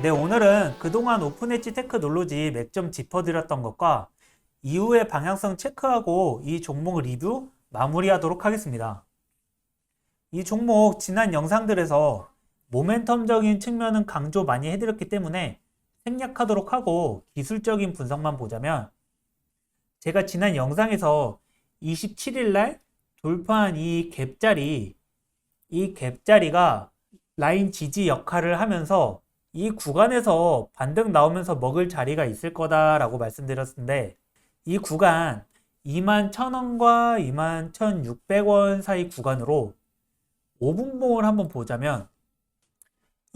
네, 오늘은 그동안 오픈 엣지 테크놀로지 맥점 짚어드렸던 것과 이후의 방향성 체크하고 이 종목 리뷰 마무리하도록 하겠습니다. 이 종목 지난 영상들에서 모멘텀적인 측면은 강조 많이 해드렸기 때문에 생략하도록 하고 기술적인 분석만 보자면 제가 지난 영상에서 27일 날 돌파한 이 갭자리 이 갭자리가 라인 지지 역할을 하면서 이 구간에서 반등 나오면서 먹을 자리가 있을 거다라고 말씀드렸는데 이 구간 21,000원과 21,600원 사이 구간으로 5분봉을 한번 보자면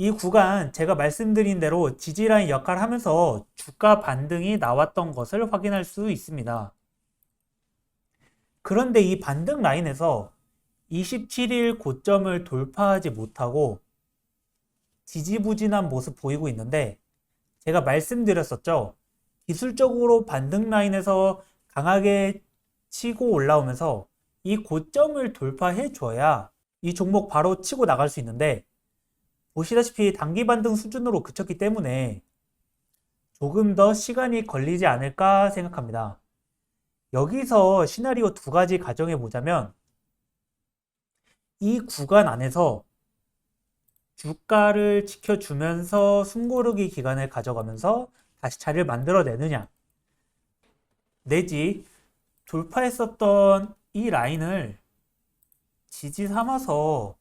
이 구간 제가 말씀드린 대로 지지라인 역할을 하면서 주가 반등이 나왔던 것을 확인할 수 있습니다. 그런데 이 반등 라인에서 27일 고점을 돌파하지 못하고 지지부진한 모습 보이고 있는데 제가 말씀드렸었죠. 기술적으로 반등 라인에서 강하게 치고 올라오면서 이 고점을 돌파해 줘야 이 종목 바로 치고 나갈 수 있는데 보시다시피 단기 반등 수준으로 그쳤기 때문에 조금 더 시간이 걸리지 않을까 생각합니다. 여기서 시나리오 두 가지 가정해 보자면 이 구간 안에서 주가를 지켜주면서 숨고르기 기간을 가져가면서 다시 자리를 만들어내느냐 내지 돌파했었던 이 라인을 지지 삼아서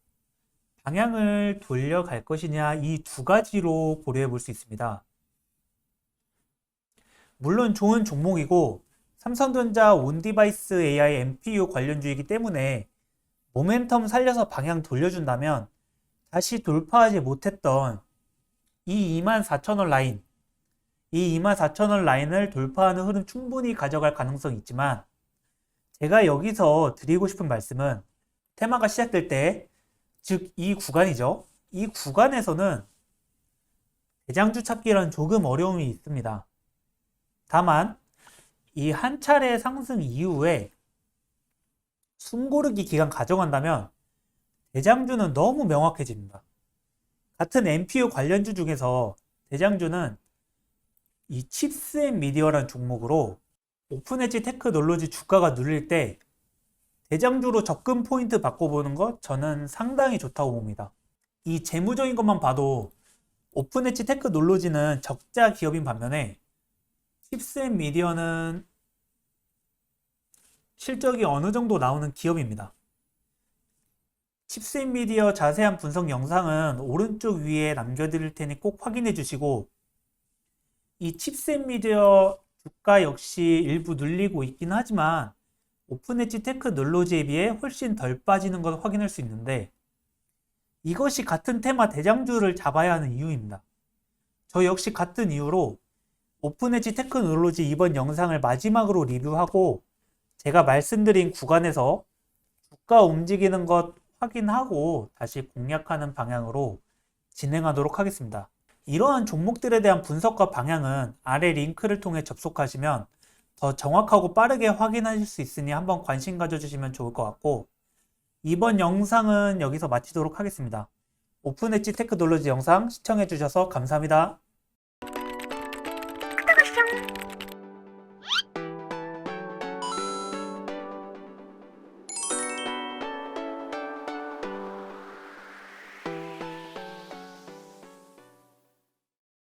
방향을 돌려갈 것이냐 이 두 가지로 고려해 볼 수 있습니다. 물론 좋은 종목이고 삼성전자 온디바이스 AI MPU 관련주이기 때문에 모멘텀 살려서 방향 돌려준다면 다시 돌파하지 못했던 이 24,000원 라인, 이 24,000원 라인을 돌파하는 흐름 충분히 가져갈 가능성이 있지만 제가 여기서 드리고 싶은 말씀은 테마가 시작될 때, 즉 이 구간이죠. 이 구간에서는 대장주 찾기란 조금 어려움이 있습니다. 다만 이 한 차례 상승 이후에 숨고르기 기간 가져간다면 대장주는 너무 명확해집니다. 같은 NPU 관련주 중에서 대장주는 이 칩스 앤 미디어라는 종목으로 오픈엣지 테크놀로지 주가가 눌릴 때 대장주로 접근 포인트 바꿔보는 것 저는 상당히 좋다고 봅니다. 이 재무적인 것만 봐도 오픈엣지 테크놀로지는 적자 기업인 반면에 앤 미디어는 실적이 어느 정도 나오는 기업입니다. 앤 미디어 자세한 분석 영상은 오른쪽 위에 남겨드릴 테니 꼭 확인해 주시고 이앤 미디어 주가 역시 일부 눌리고 있긴 하지만 오픈엣지 테크놀로지에 비해 훨씬 덜 빠지는 걸 확인할 수 있는데 이것이 같은 테마 대장주를 잡아야 하는 이유입니다. 저 역시 같은 이유로 오픈엣지 테크놀로지 이번 영상을 마지막으로 리뷰하고 제가 말씀드린 구간에서 주가 움직이는 것 확인하고 다시 공략하는 방향으로 진행하도록 하겠습니다. 이러한 종목들에 대한 분석과 방향은 아래 링크를 통해 접속하시면 더 정확하고 빠르게 확인하실 수 있으니 한번 관심 가져주시면 좋을 것 같고 이번 영상은 여기서 마치도록 하겠습니다. 오픈엣지 테크놀로지 영상 시청해주셔서 감사합니다.